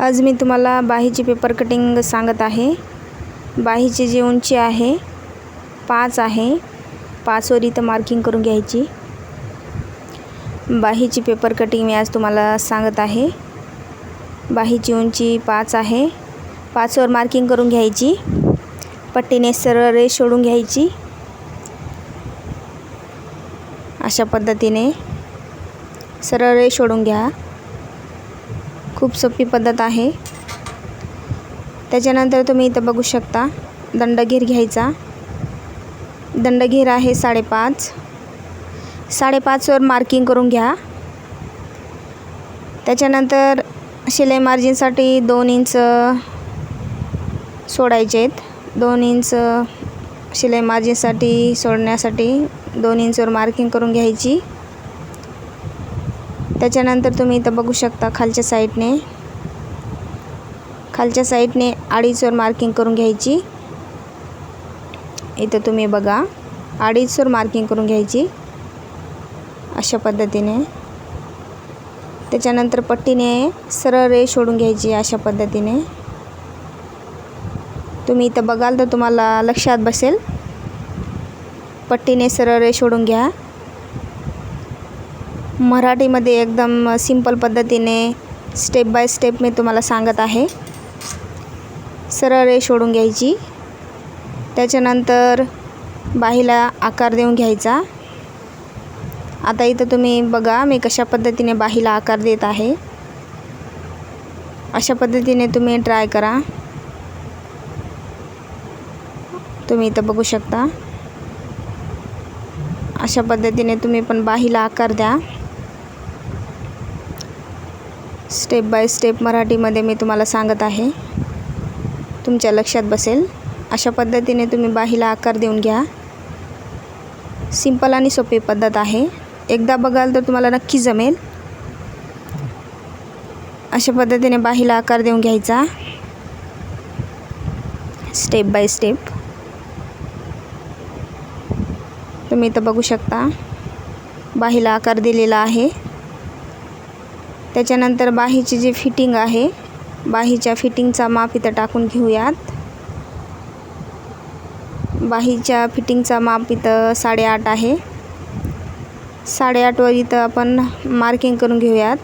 आज मी तुम्हाला बाहीची paper cutting सांगत आहे. बाहीची जी उंची आहे पाच आहे. पाचवर इथं मार्किंग करून घ्यायची. बाहीची पेपर कटिंग मी आज तुम्हाला सांगत आहे. बाहीची उंची पाच आहे. पाचवर मार्किंग करून घ्यायची. पट्टीने सरळ रेष सोडून घ्यायची. अशा पद्धतीने सरळ रेष सोडून घ्या. खूप सोपी पद्धत आहे. त्याच्यानंतर तुम्ही इथं बघू शकता दंडगीर घ्यायचा. दंडगीर आहे साडेपाच. साडेपाचवर मार्किंग करून घ्या. त्याच्यानंतर शिलाई मार्जिनसाठी दोन इंच सोडायचे आहेत. दोन इंच शिलाई मार्जिनसाठी सोडण्यासाठी दोन इंचवर मार्किंग करून घ्यायची. त्याच्यानंतर तुम्ही इथं बघू शकता खालच्या साईडने. खालच्या साईडने अडीचवर मार्किंग करून घ्यायची. इथं तुम्ही बघा अडीचवर मार्किंग करून घ्यायची. अशा पद्धतीने. त्याच्यानंतर पट्टीने सरळ रेष सोडून घ्यायची अशा पद्धतीने. तुम्ही इथं बघाल तर तुम्हाला लक्षात बसेल. पट्टीने सरळ रेष सोडून घ्या. मराठीमध्ये एकदम सिंपल पद्धतीने स्टेप बाय स्टेप मी तुम्हाला सांगत आहे. सरळ रेष सोडून घ्यायची. त्याच्यानंतर बाहीला आकार देऊन घ्यायचा. आता इथं तुम्ही बघा मी कशा पद्धतीने बाहीला आकार देत आहे. अशा पद्धतीने तुम्ही ट्राय करा. तुम्ही इथं बघू शकता. अशा पद्धतीने तुम्ही पण बाहीला आकार द्या. स्टेप बाय स्टेप मराठीमध्ये मी तुम्हाला सांगत आहे. तुमच्या लक्षात बसेल. अशा पद्धतीने तुम्ही बाहीला आकार देऊन घ्या. सिंपल आणि सोपी पद्धत आहे. एकदा बघाल तर तुम्हाला नक्की जमेल. अशा पद्धतीने बाहीला आकार देऊन घ्यायचा. Step by step. तुम्ही इथं बघू शकता. बाहीला आकार दिलेला आहे. त्याच्यानंतर बाहीची जी फिटिंग आहे बाहीच्या फिटिंगचा माप इथं टाकून घेऊयात. बाहीच्या फिटिंगचा माप इथं साडेआठ आहे. साडेआठवर इथं आपण मार्किंग करून घेऊयात.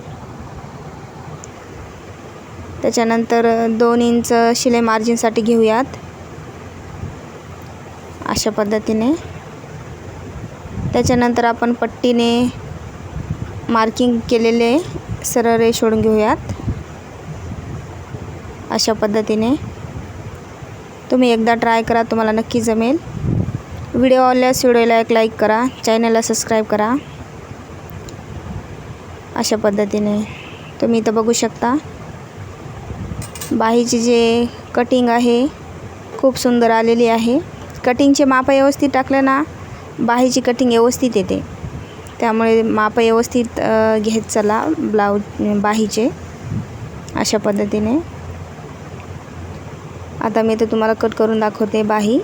त्याच्यानंतर दोन इंच शिलाई मार्जिनसाठी घेऊयात. अशा पद्धतीने. त्याच्यानंतर आपण पट्टीने मार्किंग केलेले सरळ रेष सोडून घेऊयात. अशा पद्धतीने. तुम्ही एकदा ट्राय करा तुम्हाला नक्की जमेल. व्हिडिओ आवडल्यास व्हिडिओला एक लाईक करा चॅनलला सबस्क्राईब करा. अशा पद्धतीने. तुम्ही इथं बघू शकता. बाहीची जे कटिंग आहे खूप सुंदर आलेली आहे. कटिंगचे माप व्यवस्थित टाकलं ना बाहीची कटिंग व्यवस्थित येते. त्यामुळे माप व्यवस्थित घेत चला ब्लाऊज बाहीचे. अशा पद्धतीने. आता मी तर तुम्हाला कट करून दाखवते बाही.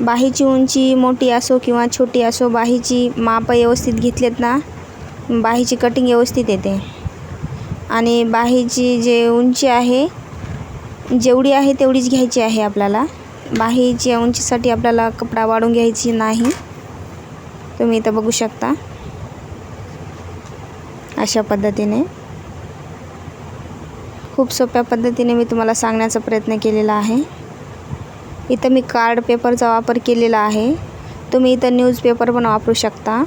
बाहीची उंची मोठी असो किंवा छोटी असो बाहीची माप व्यवस्थित घेतलेत ना बाहीची कटिंग व्यवस्थित येते. आणि बाहीची जे उंची आहे जेवढी आहे तेवढीच घ्यायची आहे आपल्याला. बाहीच्या उंचीसाठी आपल्याला कपडा वाढून घ्यायची नाही. तुम्ही इथं बघू शकता. अशा पद्धतीने. खूप सोप्या पद्धतीने मी तुम्हाला सांगण्याचा प्रयत्न केलेला आहे. इथं मी कार्ड पेपरचा वापर केलेला आहे. तुम्ही इथं न्यूजपेपर पण वापरू शकता.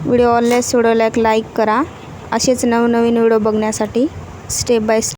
व्हिडिओ ऑललेस व्हिडिओला एक लाईक करा. असेच नवनवीन व्हिडिओ बघण्यासाठी स्टेप बाय स्टेप